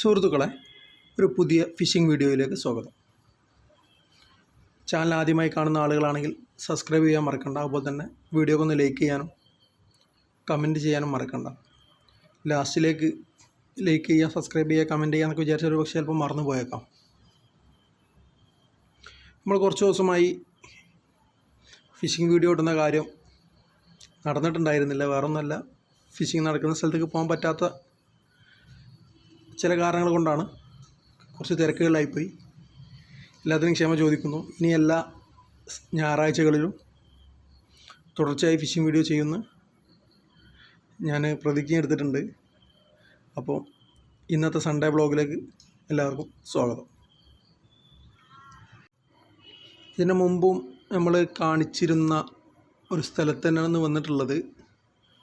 സുഹൃത്തുക്കളെ ഒരു പുതിയ ഫിഷിംഗ് വീഡിയോയിലേക്ക് സ്വാഗതം. ചാനൽ ആദ്യമായി കാണുന്ന ആളുകളാണെങ്കിൽ സബ്സ്ക്രൈബ് ചെയ്യാൻ മറക്കണ്ട. അതുപോലെ തന്നെ വീഡിയോക്ക് ഒന്ന് ലൈക്ക് ചെയ്യാനും കമന്റ് ചെയ്യാനും മറക്കണ്ട. ലാസ്റ്റിലേക്ക് ലൈക്ക് ചെയ്യുക സബ്സ്ക്രൈബ് ചെയ്യുക കമന്റ് ചെയ്യുക എന്നൊക്കെ വിചാരിച്ച ഒരു പക്ഷേ ചിലപ്പോൾ മറന്നു പോയേക്കാം. നമ്മൾ കുറച്ച് ദിവസമായി ഫിഷിംഗ് വീഡിയോ ഇടുന്ന കാര്യം നടന്നിട്ടുണ്ടായിരുന്നില്ല. വേറൊന്നുമല്ല. ഫിഷിംഗ് നടക്കുന്ന സ്ഥലത്തേക്ക് പോകാൻ പറ്റാത്ത ചില കാരണങ്ങൾ കൊണ്ടാണ് കുറച്ച് തിരക്കുകളിലായിപ്പോയി. എല്ലാത്തിനും ക്ഷമ ചോദിക്കുന്നു. ഇനി എല്ലാ ഞായറാഴ്ചകളിലും തുടർച്ചയായി ഫിഷിംഗ് വീഡിയോ ചെയ്യുന്നു ഞാൻ പ്രതിജ്ഞ എടുത്തിട്ടുണ്ട്. അപ്പോൾ ഇന്നത്തെ സൺഡേ ബ്ലോഗിലേക്ക് എല്ലാവർക്കും സ്വാഗതം. ഇതിന് മുമ്പും നമ്മൾ കാണിച്ചിരുന്ന ഒരു സ്ഥലത്ത് തന്നെയാണ് വന്നിട്ടുള്ളത്.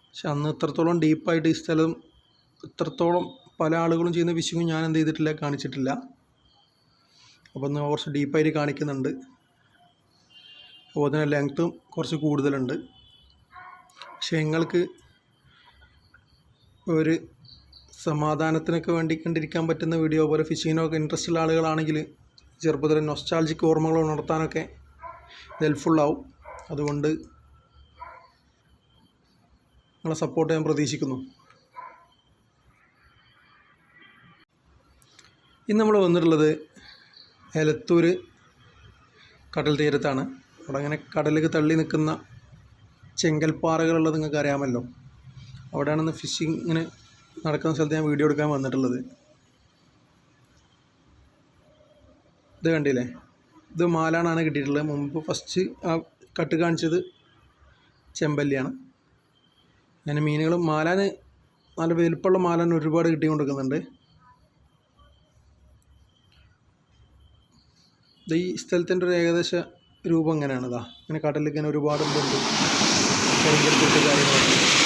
പക്ഷെ അന്ന് ഇത്രത്തോളം ഡീപ്പായിട്ട് ഈ സ്ഥലം ഇത്രത്തോളം പല ആളുകളും ചെയ്യുന്ന ഫിഷിങ്ങും ഞാൻ എന്ത് ചെയ്തിട്ടില്ല കാണിച്ചിട്ടില്ല. അപ്പോൾ ഒന്ന് കുറച്ച് ഡീപ്പായിട്ട് കാണിക്കുന്നുണ്ട്. അപ്പോൾ അതിന് ലെങ്ത്തും കുറച്ച് കൂടുതലുണ്ട്. പക്ഷേ നിങ്ങൾക്ക് ഒരു സമാധാനത്തിനൊക്കെ വേണ്ടി കണ്ടിരിക്കാൻ പറ്റുന്ന വീഡിയോ പോലെ ഫിഷിങ്ങിനൊക്കെ ഇൻട്രസ്റ്റ് ഉള്ള ആളുകളാണെങ്കിൽ ചെറുപ്പത്തിൽ നൊസ്റ്റാൾജിക് ഓർമ്മകൾ ഉണർത്താനൊക്കെ ഇത് ഹെൽപ്ഫുള്ളാവും അതുകൊണ്ട് നിങ്ങളെ സപ്പോർട്ട് ഞാൻ പ്രതീക്ഷിക്കുന്നു. ഇന്ന് നമ്മൾ വന്നിട്ടുള്ളത് എലത്തൂർ കടൽ തീരത്താണ്. അവിടെ അങ്ങനെ കടലിലേക്ക് തള്ളി നിൽക്കുന്ന ചെങ്കൽപ്പാറകളുള്ളത് നിങ്ങൾക്ക് അറിയാമല്ലോ. അവിടെയാണെന്ന് ഫിഷിംഗ് ഇങ്ങനെ നടക്കുന്ന സ്ഥലത്ത് ഞാൻ വീഡിയോ എടുക്കാൻ വന്നിട്ടുള്ളത്. ഇത് കണ്ടില്ലേ? ഇത് മാലാണാണ് കിട്ടിയിട്ടുള്ളത്. മുമ്പ് ഫസ്റ്റ് ആ കട്ട് കാണിച്ചത് ചെമ്പല്ലിയാണ്. അങ്ങനെ മീനുകൾ മാലാന് നല്ല വലുപ്പമുള്ള മാലാൻ ഒരുപാട് കിട്ടിക്കൊണ്ടിരിക്കുന്നുണ്ട്. ഈ സ്ഥലത്തിന്റെ ഒരു ഏകദേശ രൂപം എങ്ങനെയാണ്? ഇതാ ഇങ്ങനെ കടലിൽ ഇങ്ങനെ ഒരുപാട് ഇതുണ്ട് കാര്യങ്ങളൊക്കെ.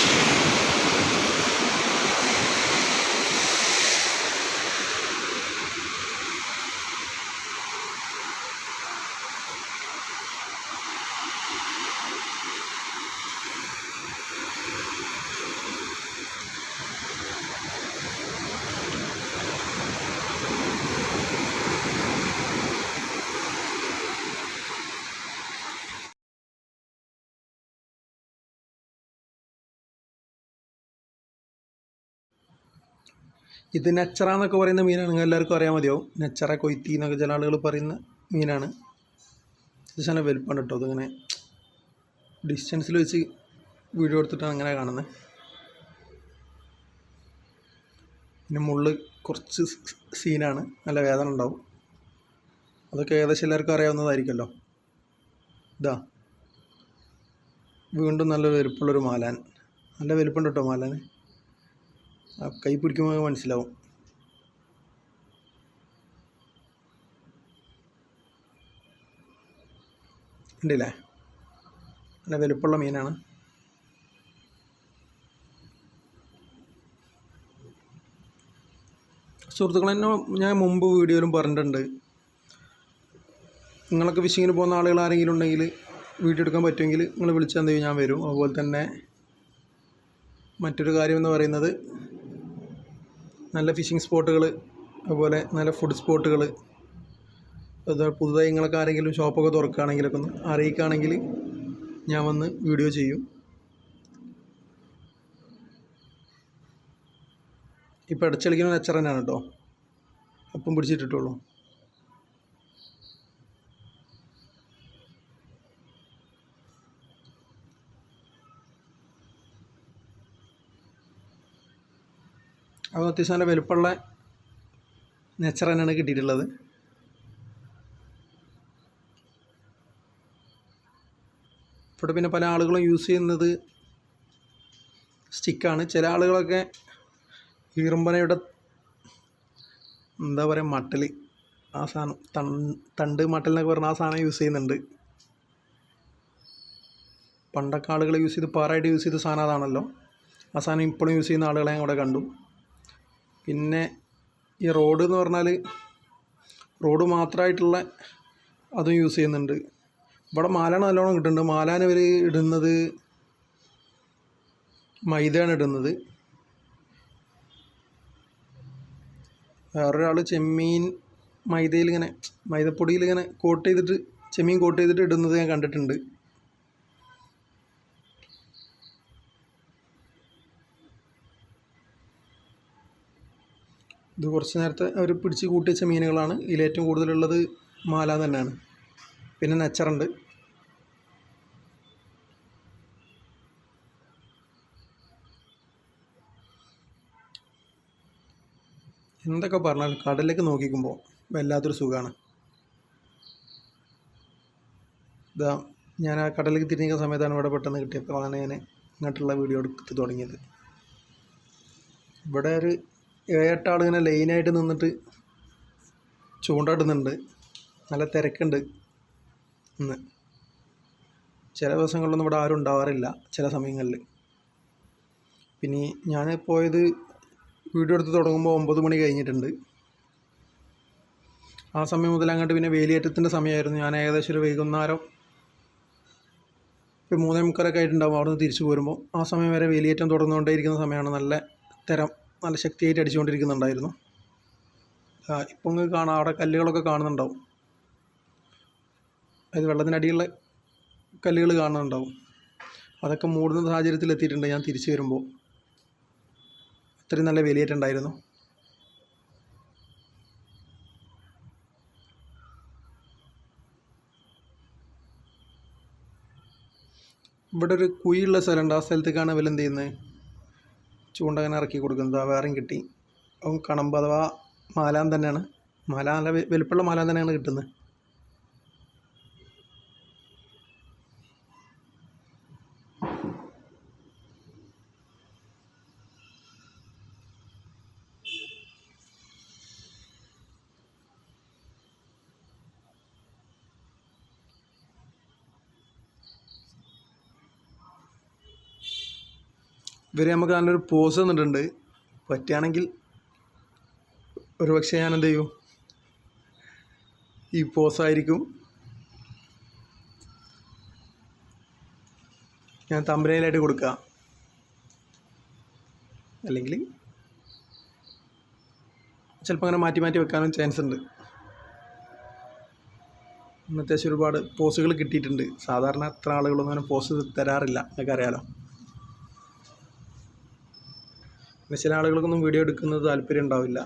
ഇത് നെച്ചറ എന്നൊക്കെ പറയുന്ന മീനാണ്. നിങ്ങൾ എല്ലാവർക്കും അറിയാൻ മതിയാവും. നെച്ചറ കൊയ്ത്തി എന്നൊക്കെ ചില ആളുകൾ പറയുന്ന മീനാണ്. ശേഷം വലുപ്പമാണ് കേട്ടോ. അതിങ്ങനെ ഡിസ്റ്റൻസിൽ വെച്ച് വീഡിയോ എടുത്തിട്ടാണ് അങ്ങനെ കാണുന്നത്. പിന്നെ മുള്ള് കുറച്ച് സീനാണ്. നല്ല വേദന ഉണ്ടാവും. അതൊക്കെ ഏകദേശം എല്ലാവർക്കും അറിയാവുന്നതായിരിക്കുമല്ലോ. ഇതാ. വീണ്ടും നല്ല വലുപ്പമുള്ളൊരു മാലാൻ. നല്ല വലുപ്പമുണ്ട് കേട്ടോ മാലാൻ കൈ പിടിക്കുമ്പോൾ മനസ്സിലാവും. ഉണ്ടല്ലേ? നല്ല വലുപ്പമുള്ള മീനാണ്. സുഹൃത്തുക്കളെ തന്നെ ഞാൻ മുമ്പ് വീഡിയോയിലും പറഞ്ഞിട്ടുണ്ട്. നിങ്ങളൊക്കെ ഫിഷിങ്ങിന് പോകുന്ന ആളുകൾ ആരെങ്കിലും ഉണ്ടെങ്കിൽ വീഡിയോ എടുക്കാൻ പറ്റുമെങ്കിൽ നിങ്ങൾ വിളിച്ചാൽ എന്ത് ഞാൻ വരും. അതുപോലെ തന്നെ മറ്റൊരു കാര്യമെന്ന് പറയുന്നത് നല്ല ഫിഷിംഗ് സ്പോട്ടുകൾ അതുപോലെ നല്ല ഫുഡ് സ്പോട്ടുകൾ അതുപോലെ പുതുതായി നിങ്ങളൊക്കെ ആരെങ്കിലും ഷോപ്പൊക്കെ തുറക്കുകയാണെങ്കിലൊക്കെ ഒന്ന് അറിയിക്കുകയാണെങ്കിൽ ഞാൻ വന്ന് വീഡിയോ ചെയ്യും. ഇപ്പോൾ അടച്ചളിക്കുന്ന നെച്ചറനാണ് കേട്ടോ. അപ്പം പിടിച്ചിട്ടിട്ടുള്ളൂ. അത് അത്യാവശ്യം നല്ല വലുപ്പമുള്ള നെച്ചർ തന്നെയാണ് കിട്ടിയിട്ടുള്ളത്. ഇവിടെ പിന്നെ പല ആളുകളും യൂസ് ചെയ്യുന്നത് സ്റ്റിക്കാണ് ചില ആളുകളൊക്കെ ഈറുമ്പനയുടെ എന്താ പറയുക മട്ടൽ ആ സാധനം തണ്ട് മട്ടൽ എന്നൊക്കെ പറഞ്ഞ ആ സാധനം യൂസ് ചെയ്യുന്നുണ്ട്. പണ്ടൊക്കെ ആളുകൾ യൂസ് ചെയ്ത് പാറായിട്ട് യൂസ് ചെയ്ത സാധനം അതാണല്ലോ. ആ സാധനം ഇപ്പോഴും യൂസ് ചെയ്യുന്ന ആളുകളെ ഞാൻ ഇവിടെ കണ്ടു. പിന്നെ ഈ റോഡ് എന്ന് പറഞ്ഞാൽ റോഡ് മാത്രമായിട്ടുള്ള അതും യൂസ് ചെയ്യുന്നുണ്ട്. ഇവിടെ മാലാണ് നല്ലോണം കിട്ടുന്നുണ്ട്. മാലാണ് ഇവർ ഇടുന്നത് മൈദയാണ് ഇടുന്നത്. വേറൊരാൾ ചെമ്മീൻ മൈദയിൽ ഇങ്ങനെ മൈദപ്പൊടിയിൽ ഇങ്ങനെ കോട്ട് ചെയ്തിട്ട് ചെമ്മീൻ കോട്ട് ചെയ്തിട്ട് ഇടുന്നത് ഞാൻ കണ്ടിട്ടുണ്ട്. ഇത് കുറച്ച് നേരത്തെ അവർ പിടിച്ച് കൂട്ടി വെച്ച മീനുകളാണ്. ഇതിൽ ഏറ്റവും കൂടുതലുള്ളത് മാല തന്നെയാണ്. പിന്നെ നെച്ചറുണ്ട്. എന്തൊക്കെ പറഞ്ഞാലും കടലിലേക്ക് നോക്കിക്കുമ്പോൾ വല്ലാത്തൊരു സുഖമാണ്. ഇതാ ഞാൻ ആ കടലിലേക്ക് തിരിഞ്ഞിരിക്കുന്ന സമയത്താണ് ഇവിടെ പെട്ടെന്ന് കിട്ടിയപ്പോൾ കിട്ടിയപ്പോഴാണ് ഞാൻ ഇങ്ങോട്ടുള്ള വീഡിയോ എടുത്ത് തുടങ്ങിയത്. ഇവിടെ ഒരു ഏഴെട്ട് ആൾ ഇങ്ങനെ ലൈനായിട്ട് നിന്നിട്ട് ചൂണ്ടിടുന്നുണ്ട് നല്ല തിരക്കുണ്ട് ഇന്ന്. ചില ദിവസങ്ങളിലൊന്നും ഇവിടെ ആരും ഉണ്ടാവാറില്ല ചില സമയങ്ങളിൽ. പിന്നെ ഞാൻ പോയത് വീഡിയോ എടുത്ത് തുടങ്ങുമ്പോൾ ഒമ്പത് മണി കഴിഞ്ഞിട്ടുണ്ട്. ആ സമയം മുതൽ അങ്ങോട്ട് പിന്നെ വേലിയേറ്റത്തിന്റെ സമയമായിരുന്നു. ഞാൻ ഏകദേശം ഒരു വൈകുന്നേരം ഇപ്പോൾ മൂന്നേ മുക്കാലൊക്കെ ആയിട്ടുണ്ടാവും അവിടെ നിന്ന് തിരിച്ചു പോരുമ്പോൾ. ആ സമയം വരെ വേലിയേറ്റം തുടർന്നുകൊണ്ടേയിരിക്കുന്ന സമയമാണ് നല്ല തരം. നല്ല ശക്തിയായിട്ട് അടിച്ചുകൊണ്ടിരിക്കുന്നുണ്ടായിരുന്നു. ഇപ്പോൾ ഇപ്പം നിങ്ങൾക്ക് കാണാം അവിടെ കല്ലുകളൊക്കെ കാണുന്നുണ്ടാവും. അതായത് വെള്ളത്തിനടിയുള്ള കല്ലുകൾ കാണുന്നുണ്ടാവും. അതൊക്കെ മൂടുന്ന സാഹചര്യത്തിൽ എത്തിയിട്ടുണ്ട് ഞാൻ തിരിച്ചു വരുമ്പോൾ അത്രയും നല്ല വേലിയേറ്റുണ്ടായിരുന്നു ഇവിടെ ഒരു കുഴിയുള്ള സ്ഥലമുണ്ട്. ആ സ്ഥലത്തേക്കാണ് ഇവൽ എന്ത് ചെയ്യുന്നത്? ചൂണ്ട അങ്ങനെ ഇറക്കി കൊടുക്കുന്നത് വേറെയും കിട്ടി. അപ്പം കണമ്പ് അഥവാ മാലാൻ തന്നെയാണ്. മാല നല്ല വലിപ്പമുള്ള മാലാൻ തന്നെയാണ് കിട്ടുന്നത്. ഇവർ നമുക്ക് നല്ലൊരു പോസ് തന്നിട്ടുണ്ട്. പറ്റുകയാണെങ്കിൽ ഒരുപക്ഷെ ഞാൻ എന്ത് ചെയ്യും? ഈ പോസായിരിക്കും ഞാൻ തമ്പനയിലായിട്ട് കൊടുക്കുക. അല്ലെങ്കിൽ ചിലപ്പോൾ അങ്ങനെ മാറ്റി മാറ്റി വെക്കാനും ചാൻസ് ഉണ്ട്. അത്യാവശ്യം ഒരുപാട് പോസുകൾ കിട്ടിയിട്ടുണ്ട്. സാധാരണ എത്ര ആളുകളൊന്നും അങ്ങനെ പോസ് തരാറില്ല. എന്നൊക്കെ അറിയാലോ പിന്നെ ചില ആളുകൾക്കൊന്നും വീഡിയോ എടുക്കുന്നത് താല്പര്യം ഉണ്ടാവില്ല.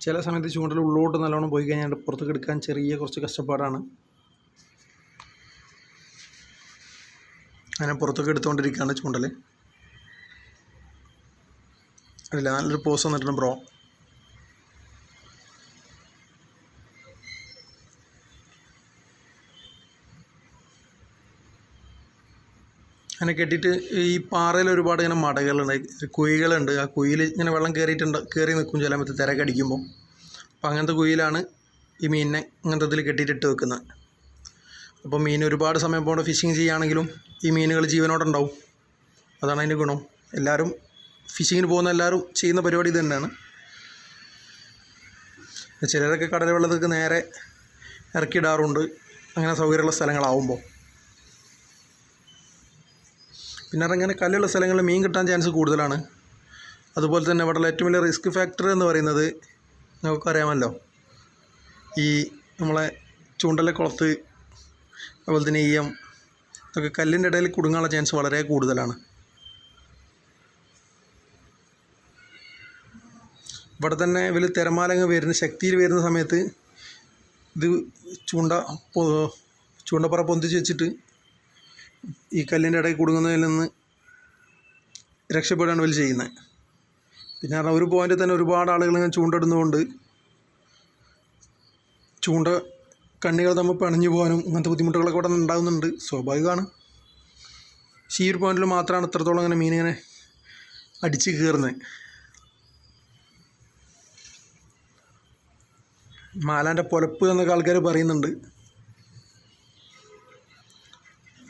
ചില സമയത്ത് ചൂണ്ടൽ ഉള്ളോട്ട് നല്ലോണം പോയി കഴിഞ്ഞാൽ പുറത്തേക്ക് എടുക്കാൻ ചെറിയ കുറച്ച് കഷ്ടപ്പാടാണ്. അങ്ങനെ പുറത്തേക്ക് എടുത്തുകൊണ്ടിരിക്കുകയാണ് ചൂണ്ടൽ അല്ല നല്ലൊരു പോസ് വന്നിട്ടുണ്ട് ബ്രോ അങ്ങനെ കെട്ടിയിട്ട് ഈ പാറയിൽ ഒരുപാട് ഇങ്ങനെ മടകളുണ്ട് കുഴികളുണ്ട്. ആ കുഴിയിൽ ഇങ്ങനെ വെള്ളം കയറിയിട്ടുണ്ട് കയറി നിൽക്കും ചില സമയത്ത് തിരക്കടിക്കുമ്പോൾ അപ്പോൾ അങ്ങനത്തെ കുഴിയിലാണ് ഈ മീനിനെ ഇങ്ങനത്തെ ഇതിൽ കെട്ടിയിട്ട് ഇട്ട് വെക്കുന്നത്. അപ്പോൾ മീൻ ഒരുപാട് സമയം പോകേണ്ട ഫിഷിങ് ചെയ്യുകയാണെങ്കിലും ഈ മീനുകൾ ജീവനോടെ ഉണ്ടാവും. അതാണ് അതിന്റെ ഗുണം. എല്ലാവരും ഫിഷിങ്ങിന് പോകുന്ന എല്ലാവരും ചെയ്യുന്ന പരിപാടി തന്നെയാണ്. ചിലരൊക്കെ കടൽ വെള്ളത്തേക്ക് നേരെ ഇറക്കിയിടാറുണ്ട്. അങ്ങനെ സൗകര്യമുള്ള സ്ഥലങ്ങളാവുമ്പോൾ. പിന്നെ ഇങ്ങനെ കല്ലുള്ള സ്ഥലങ്ങളിൽ മീൻ കിട്ടാൻ ചാൻസ് കൂടുതലാണ്. അതുപോലെ തന്നെ ഇവിടെ ഏറ്റവും വലിയ റിസ്ക് ഫാക്ടർ എന്ന് പറയുന്നത് നമുക്ക് അറിയാമല്ലോ ഈ നമ്മളെ ചൂണ്ടലെ കുളത്ത് അതുപോലെ തന്നെ ഈയം ഇതൊക്കെ കല്ലിന്റെ ഇടയിൽ കുടുങ്ങാനുള്ള ചാൻസ് വളരെ കൂടുതലാണ്. ഇവിടെ തന്നെ ഇവർ തിരമാലങ്ങ് വരുന്ന ശക്തിയിൽ വരുന്ന സമയത്ത് ഇത് ചൂണ്ട ചൂണ്ടപ്പുറ പൊന്തിച്ച് വെച്ചിട്ട് ഈ കല്ലിന്റെ ഇടയിൽ കുടുങ്ങുന്നതിൽ നിന്ന് രക്ഷപ്പെടുകയാണ് ഇവർ ചെയ്യുന്നത്. പിന്നെ പറഞ്ഞാൽ ഒരു പോയിന്റിൽ തന്നെ ഒരുപാട് ആളുകൾ ഇങ്ങനെ ചൂണ്ടിടുന്നതുകൊണ്ട് ചൂണ്ട കണ്ണികൾ തമ്മിൽ പണിഞ്ഞു പോകാനും അങ്ങനത്തെ ബുദ്ധിമുട്ടുകളൊക്കെ ഇവിടെ ഉണ്ടാകുന്നുണ്ട്. സ്വാഭാവികമാണ്. പക്ഷേ ഈ ഒരു പോയിന്റിൽ മാത്രമാണ് ഇത്രത്തോളം ഇങ്ങനെ മീനിങ്ങനെ അടിച്ച് കയറുന്നത് മാലാന്റെ പൊലപ്പ് എന്നൊക്കെ ആൾക്കാർ പറയുന്നുണ്ട്.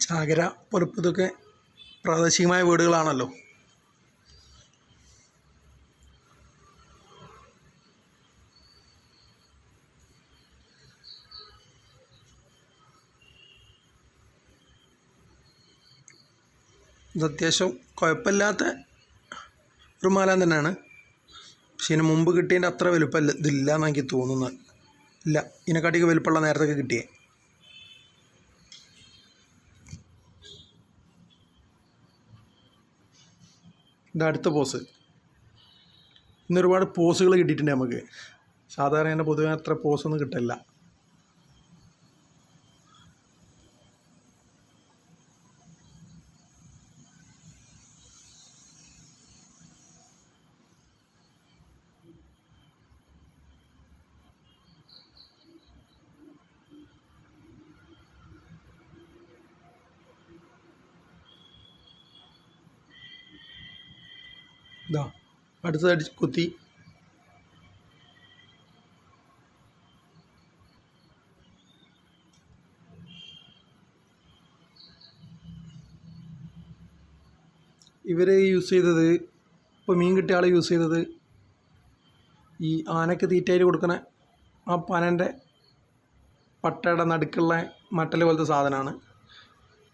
ചാകര പൊലപ്പ് ഇതൊക്കെ പ്രാദേശികമായ വീടുകളാണല്ലോ. ഇത് അത്യാവശ്യം കുഴപ്പമില്ലാത്ത ഒരു മാലാൻ തന്നെയാണ്. പക്ഷേ ഇതിന് മുമ്പ് കിട്ടിയതിന്റെ അത്ര വലുപ്പമില്ല ഇതില്ല എന്നെനിക്ക് തോന്നുന്നത്. ഇല്ല. ഇതിനെക്കാട്ടിക്ക് വലുപ്പമുള്ള നേരത്തെ കിട്ടിയേ. ഇത് അടുത്ത പോസ് ഇന്ന് ഒരുപാട് പോസുകൾ കിട്ടിയിട്ടുണ്ട് നമുക്ക്. സാധാരണ തന്നെ പൊതുവെ അത്ര പോസൊന്നും കിട്ടില്ല ഇതാ അടുത്തത് കുത്തി. ഇവർ യൂസ് ചെയ്തത് ഇപ്പോൾ മീൻ കിട്ടിയ ആൾ യൂസ് ചെയ്തത് ഈ ആനക്ക് തീറ്റയിൽ കൊടുക്കുന്ന ആ പനന്റെ പട്ടയുടെ നടുക്കുള്ള മട്ടൽ പോലത്തെ സാധനമാണ്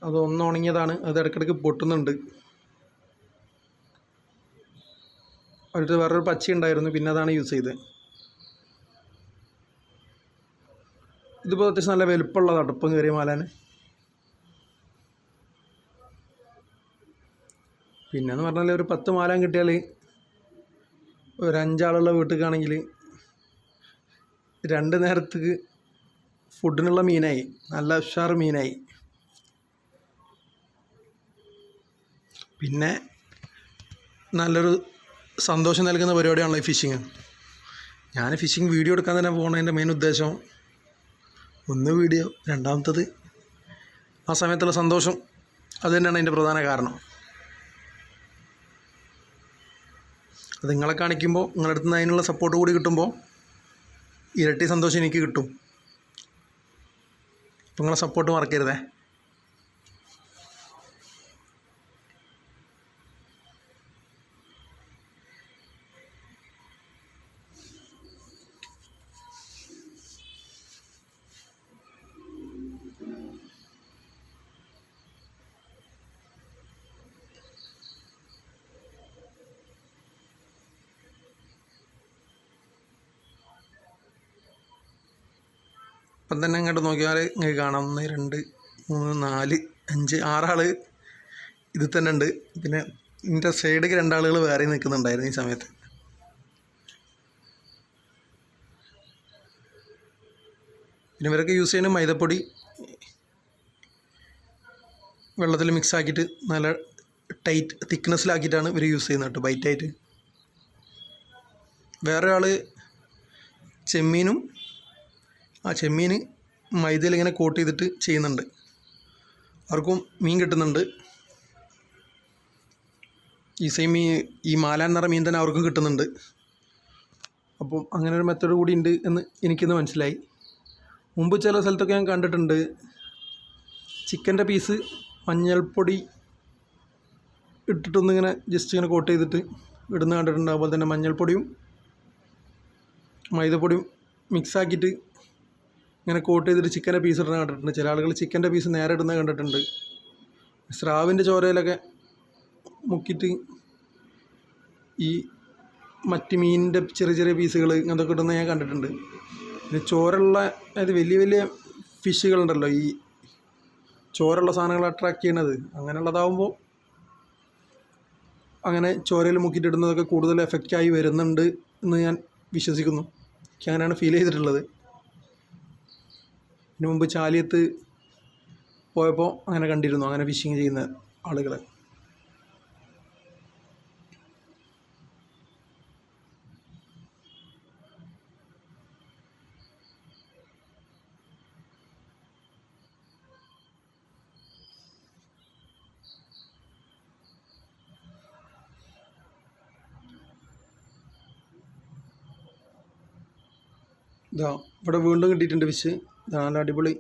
അത് ഒന്ന് ഉണങ്ങിയതാണ്. അത് ഇടയ്ക്കിടയ്ക്ക് പൊട്ടുന്നുണ്ട്. അടുത്ത് വേറൊരു പച്ച ഉണ്ടായിരുന്നു പിന്നെ അതാണ് യൂസ് ചെയ്തത്. ഇതിപ്പോൾ അത്യാവശ്യം നല്ല വലുപ്പമുള്ള തടുപ്പം കയറിയ മാലാന് പിന്നെ എന്ന് പറഞ്ഞാൽ ഒരു പത്ത് മാലം കിട്ടിയാൽ ഒരു അഞ്ചാളുള്ള വീട്ടിലേക്കാണെങ്കിൽ രണ്ട് നേരത്തേക്ക് ഫുഡിനുള്ള മീനായി നല്ല ഉഷാർ മീനായി. പിന്നെ നല്ലൊരു സന്തോഷം നൽകുന്ന പരിപാടിയാണല്ലോ ഈ ഫിഷിങ് ഞാൻ ഫിഷിങ് വീഡിയോ എടുക്കാൻ തന്നെ പോകുന്നതിന്റെ മെയിൻ ഉദ്ദേശം ഒന്ന് വീഡിയോ രണ്ടാമത്തത് ആ സമയത്തുള്ള സന്തോഷം. അത് തന്നെയാണ് അതിന്റെ പ്രധാന കാരണം. അത് നിങ്ങളെ കാണിക്കുമ്പോൾ നിങ്ങളുടെ അടുത്ത് നിന്ന് അതിനുള്ള സപ്പോർട്ട് കൂടി കിട്ടുമ്പോൾ ഇരട്ടി സന്തോഷം എനിക്ക് കിട്ടും. അപ്പോൾ നിങ്ങളെ സപ്പോർട്ട് മറക്കരുതേ. ഇപ്പം തന്നെ ഇങ്ങോട്ട് നോക്കിയാൽ ഇങ്ങനെ കാണാം. ഒന്ന് രണ്ട് മൂന്ന് നാല് അഞ്ച് ആറാൾ ഇതിൽ തന്നെ ഉണ്ട്. പിന്നെ ഇതിന്റെ സൈഡിലേക്ക് രണ്ടാളുകൾ വേറെ നിൽക്കുന്നുണ്ടായിരുന്നു ഈ സമയത്ത്. പിന്നെ ഇവരൊക്കെ യൂസ് ചെയ്യുന്ന മൈദപ്പൊടി വെള്ളത്തിൽ മിക്സ് ആക്കിയിട്ട് നല്ല ടൈറ്റ് തിക്നെസ്സിലാക്കിയിട്ടാണ് ഇവർ യൂസ് ചെയ്യുന്നത് കേട്ടോ ബൈറ്റായിട്ട് വേറെ ആൾ ചെമ്മീനും ആ ചെമ്മീൻ മൈദയിൽ ഇങ്ങനെ കോട്ട് ചെയ്തിട്ട് ചെയ്യുന്നുണ്ട്. അവർക്കും മീൻ കിട്ടുന്നുണ്ട്. ഈ സെയിം ഈ ഈ മാലാൻ നിറ മീൻ തന്നെ അവർക്കും കിട്ടുന്നുണ്ട്. അപ്പം അങ്ങനെ ഒരു മെത്തേഡ് കൂടി ഉണ്ട് എന്ന് എനിക്കിന്ന് മനസ്സിലായി. മുമ്പ് ചില സ്ഥലത്തൊക്കെ ഞാൻ കണ്ടിട്ടുണ്ട്. ചിക്കന്റെ പീസ് മഞ്ഞൾപ്പൊടി ഇട്ടിട്ടൊന്നിങ്ങനെ ജസ്റ്റ് ഇങ്ങനെ കോട്ട് ചെയ്തിട്ട് ഇടുന്ന കണ്ടിട്ടുണ്ട്. അതുപോലെ തന്നെ മഞ്ഞൾപ്പൊടിയും മൈദപ്പൊടിയും മിക്സ് ആക്കിയിട്ട് ഇങ്ങനെ കോട്ട് ചെയ്തിട്ട് ചിക്കന്റെ പീസ് ഇടുന്ന കണ്ടിട്ടുണ്ട്. ചില ആളുകൾ ചിക്കന്റെ പീസ് നേരെ ഇടുന്ന കണ്ടിട്ടുണ്ട്. സ്രാവിന്റെ ചോരയിലൊക്കെ മുക്കിയിട്ട് ഈ മറ്റ് മീനിന്റെ ചെറിയ ചെറിയ പീസുകൾ അതൊക്കെ ഇടുന്ന ഞാൻ കണ്ടിട്ടുണ്ട്. പിന്നെ ചോരുള്ള അതായത് വലിയ വലിയ ഫിഷുകളുണ്ടല്ലോ ഈ ചോരുള്ള സാധനങ്ങൾ അട്രാക്ട് ചെയ്യണത് അങ്ങനെയുള്ളതാവുമ്പോൾ അങ്ങനെ ചോരയിൽ മുക്കിയിട്ടിടുന്നതൊക്കെ കൂടുതൽ എഫക്റ്റായി വരുന്നുണ്ട് എന്ന് ഞാൻ വിശ്വസിക്കുന്നു. എനിക്ക് അങ്ങനെയാണ് ഫീൽ ചെയ്തിട്ടുള്ളത്. ഇതിനു മുമ്പ് ചാലിയത്ത് പോയപ്പോൾ അങ്ങനെ കണ്ടിരുന്നു അങ്ങനെ ഫിഷിങ് ചെയ്യുന്ന ആളുകളെ. ഇതാ ഇവിടെ വീണ്ടും കിട്ടിയിട്ടുണ്ട് ഫിഷ് നല്ല അടിപൊളി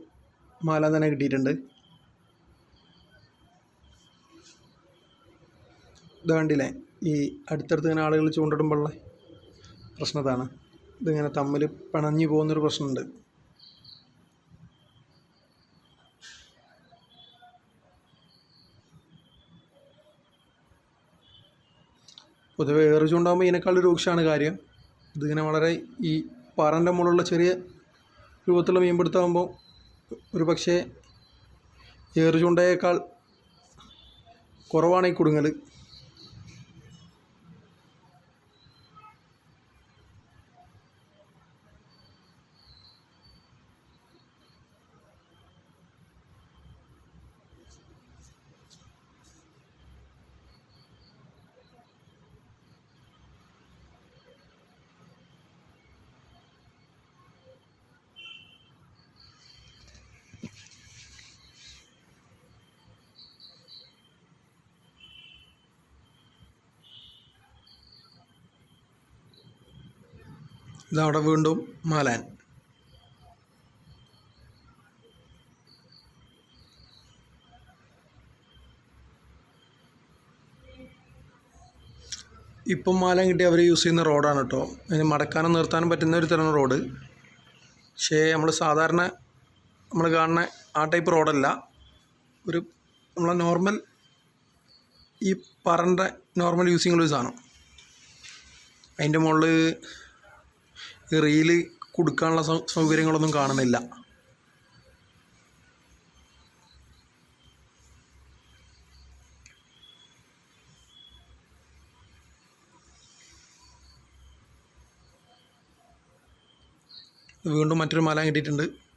മാല തന്നെ കിട്ടിയിട്ടുണ്ട്. ഇത് കണ്ടില്ലേ? ഈ അടുത്തടുത്ത് ഇങ്ങനെ ആളുകൾ ചൂണ്ടിടുമ്പോഴുള്ള പ്രശ്നത്താണ് ഇതിങ്ങനെ തമ്മിൽ പിണഞ്ഞു പോകുന്നൊരു പ്രശ്നമുണ്ട്. പൊതുവെ ഏറ് ചൂണ്ടാകുമ്പോൾ ഇതിനേക്കാൾ രൂക്ഷമാണ് കാര്യം. ഇതിങ്ങനെ വളരെ ഈ പാറന്റെ മുകളിലുള്ള ചെറിയ രൂപത്തിലുള്ള മീൻപിടുത്തമാകുമ്പോൾ ഒരു പക്ഷേ ഏറ് ചൂണ്ടയേക്കാൾ കുറവാണ് ഈ കുടുങ്ങൽ. ഇതവിടെ വീണ്ടും മാലാൻ. ഇപ്പം മാലം കിട്ടി അവർ യൂസ് ചെയ്യുന്ന റോഡാണ് കേട്ടോ. അതിന് മടക്കാനും നിർത്താനും പറ്റുന്ന ഒരു തരം റോഡ്. പക്ഷേ നമ്മൾ സാധാരണ നമ്മൾ കാണുന്ന ആ ടൈപ്പ് റോഡല്ല. ഒരു നമ്മളെ നോർമൽ ഈ പറന്റെ നോർമൽ യൂസിങ് ഉള്ള ഒരു സാധനം. അതിന്റെ മുകളിൽ റീൽ കൊടുക്കാനുള്ള സൗകര്യങ്ങളൊന്നും കാണുന്നില്ല. വീണ്ടും മറ്റൊരു മല കിട്ടിയിട്ടുണ്ട്.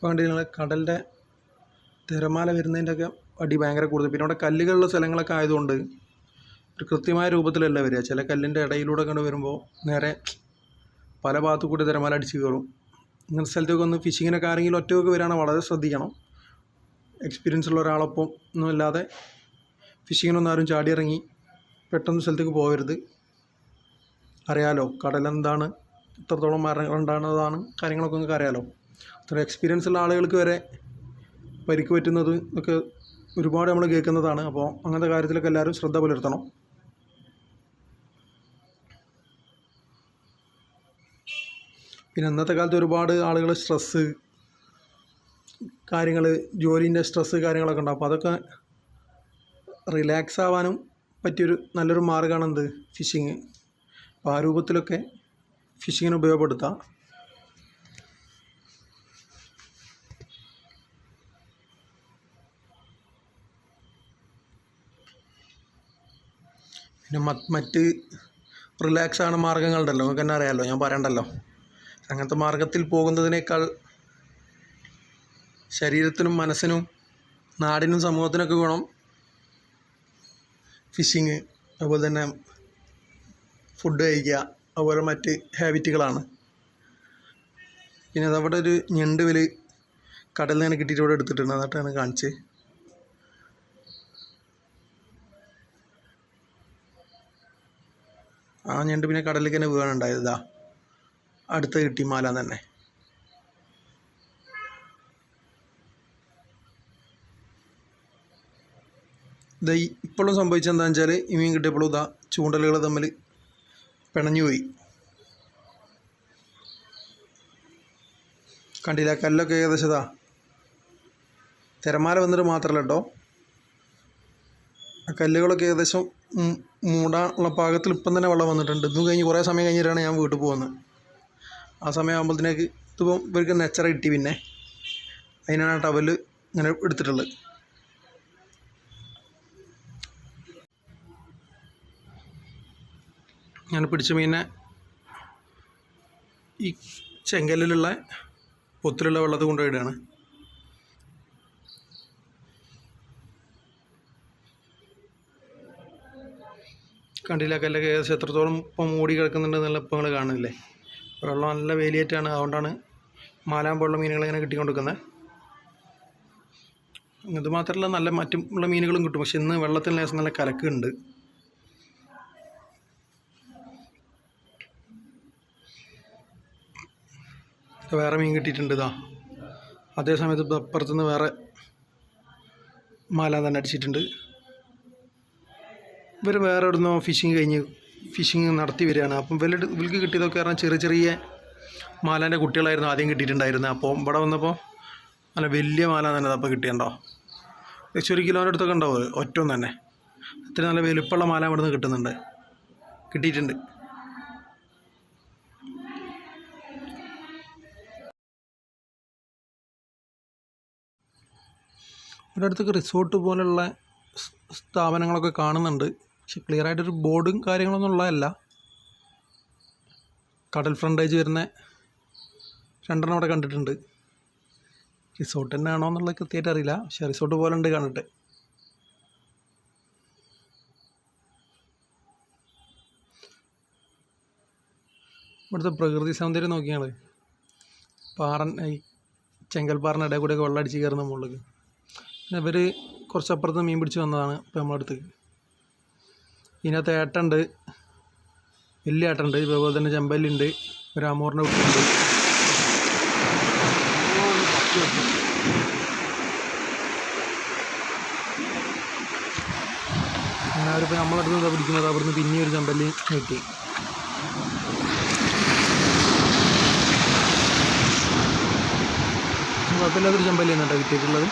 ഇപ്പോൾ കണ്ടിട്ട് നിങ്ങൾ കടലിന്റെ തിരമാല വരുന്നതിന്റെയൊക്കെ അടി ഭയങ്കര കൂടുതൽ. പിന്നെ അവിടെ കല്ലുകളുള്ള സ്ഥലങ്ങളൊക്കെ ആയതുകൊണ്ട് ഒരു കൃത്യമായ രൂപത്തിലല്ല വരിക. ചില കല്ലിന്റെ ഇടയിലൂടെ കണ്ട് വരുമ്പോൾ നേരെ പല ഭാഗത്തു കൂടി തിരമാല അടിച്ച് കയറും. ഇങ്ങനത്തെ സ്ഥലത്തൊക്കെ ഒന്ന് ഫിഷിങ്ങിനൊക്കെ ആരെങ്കിലും ഒറ്റയൊക്കെ വരികയാണെങ്കിൽ വളരെ ശ്രദ്ധിക്കണം. എക്സ്പീരിയൻസ് ഉള്ള ഒരാളൊപ്പം ഒന്നുമില്ലാതെ ഫിഷിങ്ങിനൊന്നും ആരും ചാടിയിറങ്ങി പെട്ടെന്ന് സ്ഥലത്തേക്ക് പോകരുത് അറിയാലോ കടലെന്താണ് ഇത്രത്തോളം മരണങ്ങളുണ്ടാകുന്നതാണ് കാര്യങ്ങളൊക്കെ നിങ്ങൾക്ക് അറിയാലോ അത്ര എക്സ്പീരിയൻസ് ഉള്ള ആളുകൾക്ക് വരെ പരിക്ക് പറ്റുന്നത് ഒക്കെ ഒരുപാട് നമ്മൾ കേൾക്കുന്നതാണ്. അപ്പോൾ അങ്ങനത്തെ കാര്യത്തിലൊക്കെ എല്ലാവരും ശ്രദ്ധ പുലർത്തണം. പിന്നെ ഇന്നത്തെ കാലത്ത് ഒരുപാട് ആളുകൾ സ്ട്രെസ്സ് കാര്യങ്ങൾ ജോലീന്റെ സ്ട്രെസ്സ് കാര്യങ്ങളൊക്കെ ഉണ്ടാവും. അപ്പോൾ അതൊക്കെ റിലാക്സ് ആവാനും പറ്റിയൊരു നല്ലൊരു മാർഗമാണ് എന്ത്? ഫിഷിങ് അപ്പോൾ ആ രൂപത്തിലൊക്കെ ഫിഷിങ്ങിന് ഉപയോഗപ്പെടുത്താം. പിന്നെ മറ്റ് മറ്റ് റിലാക്സ് ആണ് മാർഗങ്ങളുണ്ടല്ലോ നിങ്ങൾക്ക് തന്നെ അറിയാമല്ലോ ഞാൻ പറയണ്ടല്ലോ. അങ്ങനത്തെ മാർഗത്തിൽ പോകുന്നതിനേക്കാൾ ശരീരത്തിനും മനസ്സിനും നാടിനും സമൂഹത്തിനൊക്കെ ഗുണം ഫിഷിങ് അതുപോലെ തന്നെ ഫുഡ് കഴിക്കുക അതുപോലെ മറ്റ് ഹാബിറ്റുകളാണ്. പിന്നെ അതവിടെ ഒരു ഞണ്ട് വലി കടലിൽ നിന്ന് കിട്ടിയിട്ട് ഇവിടെ എടുത്തിട്ടുണ്ട്. എന്നിട്ടാണ് കാണിച്ചത്. ആ ഞണ്ട് പിന്നെ കടലിലേക്ക് തന്നെ വീണുണ്ടായത് ഇതാ. അടുത്ത് കിട്ടി മാല തന്നെ. ഇതാ ഇപ്പോഴും സംഭവിച്ചത് വെച്ചാൽ ഈ മീൻ കിട്ടിയപ്പോഴും ഇതാ ചൂണ്ടലുകൾ തമ്മിൽ പിണഞ്ഞു പോയി. കണ്ടില്ല കല്ലൊക്കെ ഏകദേശം ഇതാ. തിരമാല വന്നിട്ട് മാത്രമല്ല കേട്ടോ കല്ലുകളൊക്കെ ഏകദേശം മൂടാനുള്ള പാകത്തിൽ ഇപ്പം തന്നെ വെള്ളം വന്നിട്ടുണ്ട്. ഇതും കഴിഞ്ഞ് കുറേ സമയം കഴിഞ്ഞിട്ടാണ് ഞാൻ വീട്ടിൽ പോകുന്നത്. ആ സമയം ആകുമ്പോഴത്തേക്ക് ഇതിപ്പം ഇവർക്ക് നെച്ചറ കിട്ടി പിന്നെ. അതിനാണ് ടവൽ ഇങ്ങനെ എടുത്തിട്ടുള്ളത്. ഞാൻ പിടിച്ച മീനെ ഈ ചെങ്കല്ലിലുള്ള പൊത്തിലുള്ള വെള്ളത്തിൽ കൊണ്ടുപോയിടുകയാണ് കണ്ടില്ല കല്ലൊക്കെ ഏകദേശം എത്രത്തോളം ഇപ്പം മൂടി കിടക്കുന്നുണ്ട് എന്നുള്ള ഇപ്പം നിങ്ങൾ കാണുന്നില്ലേ? വെള്ളം നല്ല വേലിയേറ്റാണ് അതുകൊണ്ടാണ് മാലാൻ പോലുള്ള മീനുകൾ ഇങ്ങനെ കിട്ടിക്കൊണ്ടിരിക്കുന്നത്. ഇത് മാത്രമല്ല നല്ല മറ്റുള്ള മീനുകളും കിട്ടും പക്ഷെ ഇന്ന് വെള്ളത്തിൽ ലേശം നല്ല കലക്കുണ്ട്. വേറെ മീൻ കിട്ടിയിട്ടുണ്ട് ഇതാ. അതേസമയത്ത് അപ്പുറത്തുനിന്ന് വേറെ മാല തന്നെ അടിച്ചിട്ടുണ്ട്. ഇവർ വേറെ എവിടുന്നോ ഫിഷിങ് കഴിഞ്ഞ് ഫിഷിങ് നടത്തി വരികയാണ്. അപ്പം വലിയ ഇവർക്ക് കിട്ടിയതൊക്കെ പറഞ്ഞാൽ ചെറിയ ചെറിയ മാലാന്റെ കുട്ടികളായിരുന്നു ആദ്യം കിട്ടിയിട്ടുണ്ടായിരുന്നത് അപ്പോൾ ഇവിടെ വന്നപ്പോൾ നല്ല വലിയ മാല തന്നെ അപ്പോൾ കിട്ടിയിട്ടുണ്ടോ ഏകദേശം ഒരു കിലോന്റെ അടുത്തൊക്കെ ഉണ്ടാവും ഒറ്റ തന്നെ. അത്ര നല്ല വലുപ്പമുള്ള മാല ഇവിടെ നിന്ന് കിട്ടുന്നുണ്ട്. കിട്ടിയിട്ടുണ്ട്. ഇവിടെ അടുത്തൊക്കെ റിസോർട്ട് പോലുള്ള സ്ഥാപനങ്ങളൊക്കെ കാണുന്നുണ്ട്. പക്ഷെ ക്ലിയർ ആയിട്ടൊരു ബോർഡും കാര്യങ്ങളൊന്നും ഉള്ളതല്ല. കടൽ ഫ്രണ്ടേജ് വരുന്ന രണ്ടെണ്ണം അവിടെ കണ്ടിട്ടുണ്ട്. റിസോർട്ട് തന്നെ ആണോ എന്നുള്ളത് കൃത്യമായിട്ട് അറിയില്ല. പക്ഷെ റിസോർട്ട് പോലെ ഉണ്ട് കണ്ടിട്ട്. ഇവിടുത്തെ പ്രകൃതി സൗന്ദര്യം നോക്കിയാണ് പാറൻ ഈ ചെങ്കൽപ്പാറിന്റെ ഇടയിൽ കൂടെയൊക്കെ വെള്ളം അടിച്ച് കയറുന്ന മുകളിലേക്ക്. ഇവർ കുറച്ചപ്പുറത്ത് മീൻ പിടിച്ച് വന്നതാണ് ഇപ്പം നമ്മളടുത്തേക്ക് ഇതിനകത്ത് ഏട്ടുണ്ട് വലിയ ഏട്ടുണ്ട് ഇതേപോലെ തന്നെ ചെമ്പല്ലുണ്ട് ഒരു അമൂറിന്റെ കുട്ടിയുണ്ട് എല്ലാവരും നമ്മളടുത്ത് നിന്ന് പിടിക്കുന്നത്. അവിടുന്ന് പിന്നെ ഒരു ചെമ്പല്ലി കിട്ടി. കുഴപ്പമില്ലാത്തൊരു ചെമ്പല്ലിയാണ് കേട്ടോ കിട്ടിയിട്ടുള്ളത്.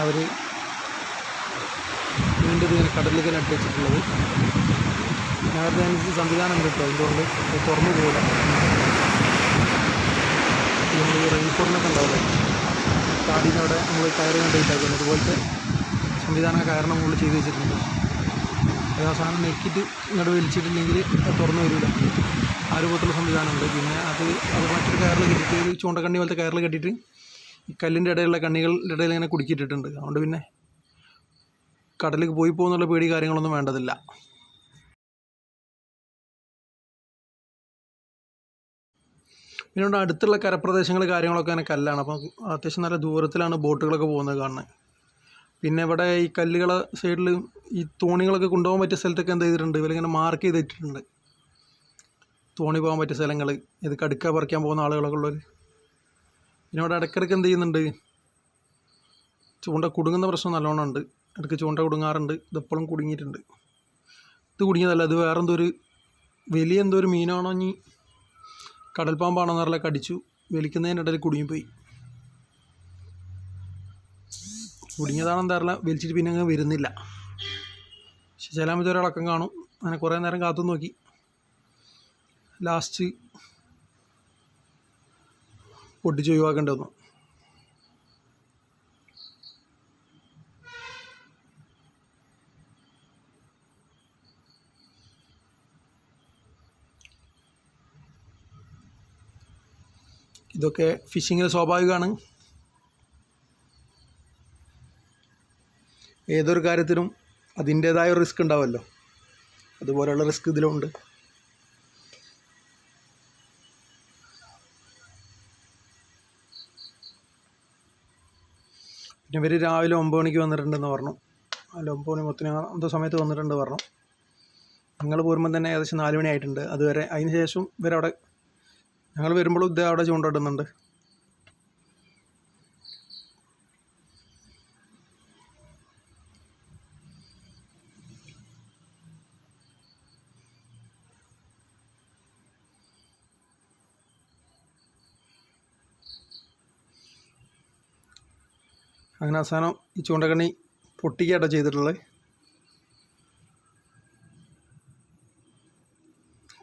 അവർ വീണ്ടും ഇങ്ങനെ കടലിലേക്ക് നട്ട് വെച്ചിട്ടുള്ളത് നേരത്തെ അനുസരിച്ച് സംവിധാനം കിട്ടും. അതുകൊണ്ട് തുറന്നു പോകില്ല നമ്മൾ ഈ റെയിൻകോട്ടിനൊക്കെ ഉണ്ടാവില്ലേ? കാടിന്റെ അവിടെ നമ്മൾ കയറ് കണ്ടിട്ടാക്കുന്നത് അതുപോലത്തെ സംവിധാനം കയറിന് മുകളിൽ ചെയ്ത് വെച്ചിട്ടുണ്ട്. അത് അവസാനം നെക്കിട്ട് ഇങ്ങോട്ട് വലിച്ചിട്ടില്ലെങ്കിൽ തുറന്നു വരില്ല. ആ രൂപത്തിലുള്ള സംവിധാനമുണ്ട്. പിന്നെ അത് അത് മറ്റൊരു കയറിൽ കെട്ടിയിട്ട് ചൂണ്ടക്കണ്ണി പോലത്തെ കയറിൽ കെട്ടിയിട്ട് ഈ കല്ലിന്റെ ഇടയിലുള്ള കണ്ണികളുടെ ഇടയിൽ ഇങ്ങനെ കുടുക്കിയിട്ടിട്ടുണ്ട്. അതുകൊണ്ട് പിന്നെ കടലിലേക്ക് പോയി പോകുന്നുള്ള പേടി കാര്യങ്ങളൊന്നും വേണ്ടതില്ല. പിന്നെ അടുത്തുള്ള കരപ്രദേശങ്ങൾ കാര്യങ്ങളൊക്കെ അങ്ങനെ കല്ലാണ്. അപ്പം അത്യാവശ്യം നല്ല ദൂരത്തിലാണ് ബോട്ടുകളൊക്കെ പോകുന്നത് കാണുന്നത്. പിന്നെ ഇവിടെ ഈ കല്ലുകൾ സൈഡിൽ ഈ തോണികളൊക്കെ കൊണ്ടുപോകാൻ പറ്റിയ സ്ഥലത്തൊക്കെ എന്ത് ചെയ്തിട്ടുണ്ട്? ഇവരിങ്ങനെ മാർക്ക് ചെയ്തിട്ടുണ്ട് തോണി പോകാൻ പറ്റിയ സ്ഥലങ്ങൾ ഇത് കടുക്ക പറിക്കാൻ പോകുന്ന ആളുകളൊക്കെ ഉള്ളവർ. പിന്നെ അവിടെ ഇടയ്ക്കിടയ്ക്ക് എന്ത് ചെയ്യുന്നുണ്ട്? ചൂണ്ട കുടുങ്ങുന്ന പ്രശ്നം നല്ലോണം ഉണ്ട്. ഇടയ്ക്ക് ചൂണ്ട കുടുങ്ങാറുണ്ട്. ഇതെപ്പോഴും കുടുങ്ങിയിട്ടുണ്ട്. ഇത് കുടുങ്ങിയതല്ല ഇത് വേറെന്തോ ഒരു വലിയ എന്തോ ഒരു മീനാണോ ഇനി? കടൽപ്പാമ്പാണോ എന്നറിയില്ല കടിച്ചു. വലിക്കുന്നതിനിടയിൽ കുടുങ്ങിപ്പോയി. കുടുങ്ങിയതാണെന്ന് അറിയില്ല. വലിച്ചിട്ട് പിന്നെ അങ്ങ് വരുന്നില്ല. പക്ഷെ ചിലാമത്തെ ഒരളക്കം കാണും. അങ്ങനെ കുറേ നേരം കാത്തു നോക്കി. ലാസ്റ്റ് പൊട്ടിച്ച് ഒഴിവാക്കേണ്ടി വന്നു ഇതൊക്കെ ഫിഷിങ്ങിൽ സ്വാഭാവികമാണ്. ഏതൊരു കാര്യത്തിനും അതിന്റേതായ റിസ്ക് ഉണ്ടാവുമല്ലോ അതുപോലെയുള്ള റിസ്ക് ഇതിലുണ്ട്. പിന്നെ ഇവർ രാവിലെ ഒമ്പത് മണിക്ക് വന്നിട്ടുണ്ടെന്ന് പറഞ്ഞു. അല്ല ഒമ്പത് മണി മൊത്തം എന്തോ സമയത്ത് വന്നിട്ടുണ്ട് പറഞ്ഞു. ഞങ്ങൾ പോരുമ്പം തന്നെ ഏകദേശം നാല് മണി ആയിട്ടുണ്ട്. അതുവരെ അതിന് ശേഷം ഇവരവിടെ ഞങ്ങൾ വരുമ്പോഴും ഇതേ അവിടെ ചൂണ്ടിടുന്നുണ്ട് അങ്ങനെ അവസാനം ഈ ചൂണ്ടക്കണ്ണി പൊട്ടിക്കാട്ടോ ചെയ്തിട്ടുള്ളത്.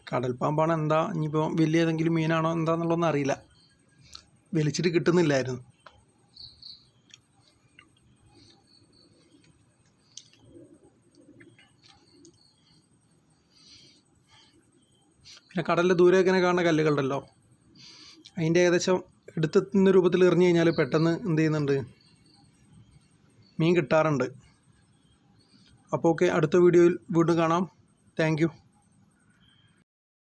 കടൽപ്പാമ്പാണ് എന്താ? ഇനിയിപ്പോൾ വലിയ ഏതെങ്കിലും മീനാണോ എന്താണെന്നുള്ളതൊന്നും അറിയില്ല. വലിച്ചിട്ട് കിട്ടുന്നില്ലായിരുന്നു. പിന്നെ കടലിന്റെ ദൂരെ ഇങ്ങനെ കാണുന്ന കല്ലുകളുണ്ടല്ലോ. അതിന്റെ ഏകദേശം എടുത്തെത്തുന്ന രൂപത്തിൽ എറിഞ്ഞു കഴിഞ്ഞാൽ പെട്ടെന്ന് എന്ത് ചെയ്യുന്നുണ്ട്? മീൻ കിട്ടാറുണ്ട്. അപ്പോൾ ഓക്കെ അടുത്ത വീഡിയോയിൽ വീണ്ടും കാണാം. താങ്ക്